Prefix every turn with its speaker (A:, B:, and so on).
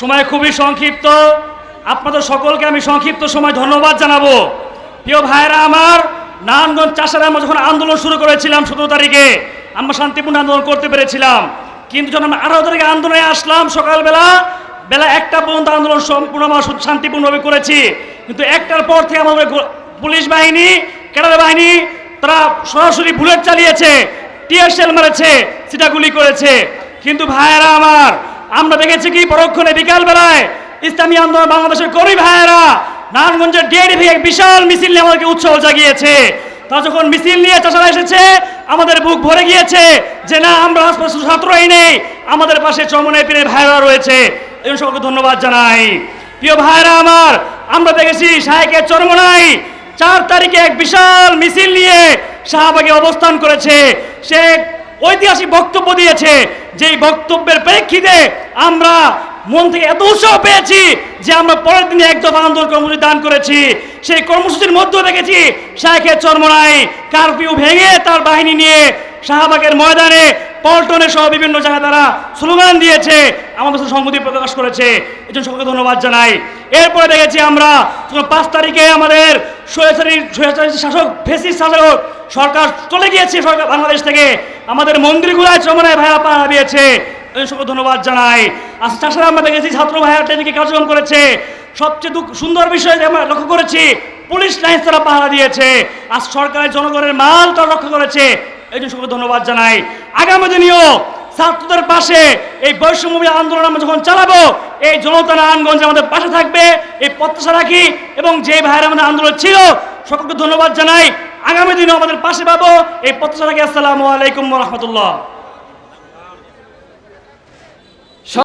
A: সময় খুবই সংক্ষিপ্ত। আপনাদের সকলকে আমি সংক্ষিপ্ত সময় ধন্যবাদ জানাব। প্রিয় ভাইরা আমার, নারায়ণগঞ্জ চাষারা আমরা যখন আন্দোলন শুরু করেছিলাম সতেরো তারিখে, আমরা শান্তিপূর্ণ আন্দোলন করতে পেরেছিলাম। কিন্তু যখন আমরা আঠারো তারিখে আন্দোলনে আসলাম সকালবেলা, বেলা একটা পর্যন্ত আন্দোলন সম্পূর্ণ আমরা শান্তিপূর্ণভাবে করেছি। কিন্তু একটার পর থেকে আমাদের পুলিশ বাহিনী, ক্যাডার বাহিনী, তারা সরাসরি বুলেট চালিয়েছে, টিয়ার শেল মেরেছে সিটাগুলি করেছে। কিন্তু ভাইয়েরা আমার আমরা দেখেছি কি পরক্ষণে বিকালবেলায় ইসলামী আন্দোলন বাংলাদেশের গরিব ভাইয়েরা নারায়ণগঞ্জের ডিএডিভি এক বিশাল মিছিল নিয়ে আমাদেরকে উৎসাহ জাগিয়েছে। তা যখন মিছিল নিয়ে চাষারা এসেছে, আমাদের বুক ভরে গিয়েছে যে না, আমরা ছাত্রই নেই, আমাদের পাশে চমনে পীরের ভাইরা রয়েছে। এই সকলকে ধন্যবাদ জানাই। প্রিয় ভাইরা আমার, আমরা দেখেছি শাহেকের চরমনাই চার তারিখে এক বিশাল মিছিল নিয়ে শাহবাগে অবস্থান করেছে। সে ঐতিহাসিক বক্তব্য দিয়েছে, যেই বক্তব্যের প্রেক্ষিতে আমরা মন থেকে এত উৎসাহ পেয়েছি যে আমরা পরের দিনে এক দফা আন্দোলন কর্মসূচি দান করেছি। সেই কর্মসূচির মধ্যেও দেখেছি শাহেখের চরমনাই কারফিউ ভেঙে তার বাহিনী নিয়ে শাহবাগের ময়দানে পল্টনে সহ বিভিন্ন জায়গায় তারা স্লোগান দিয়েছে। আমাদের সাথে সংহতি প্রকাশ করেছে। এই জন্য সকলকে ধন্যবাদ জানাই। এরপরে দেখেছি আমরা পাঁচ তারিখে আমাদের শাসক, ফেসিস শাসক সরকার চলে গিয়েছে সরকার বাংলাদেশ থেকে। আমাদের মন্দিরগুলায় চমনায় ভাইয়া এই জন্য সকলকে ধন্যবাদ জানাই। আজ চাষারা আমরা দেখেছি ছাত্র ভাইয়া ট্রেনিংয়ে কার্যক্রম করেছে। সবচেয়ে সুন্দর বিষয় আমরা লক্ষ্য করেছি, পুলিশ লাইন তারা পাহারা দিয়েছে। আজ সরকারের জনগণের মাল তারা রক্ষা করেছে। এই জন্য সকলকে ধন্যবাদ জানাই। আগামী ছাত্রদের পাশে এই বৈষম্যবী আন্দোলন আমরা যখন চালাবো, এই জনতা নারায়ণগঞ্জ আমাদের পাশে থাকবে, এই প্রত্যাশা রাখি এবং যে ভাইয়ের আমাদের আন্দোলন ছিল, সকলকে ধন্যবাদ জানাই। আগামী দিনও আমাদের পাশে পাবো, এই প্রত্যাশা রাখি। আসসালামু আলাইকুম রহমতুল্লাহ।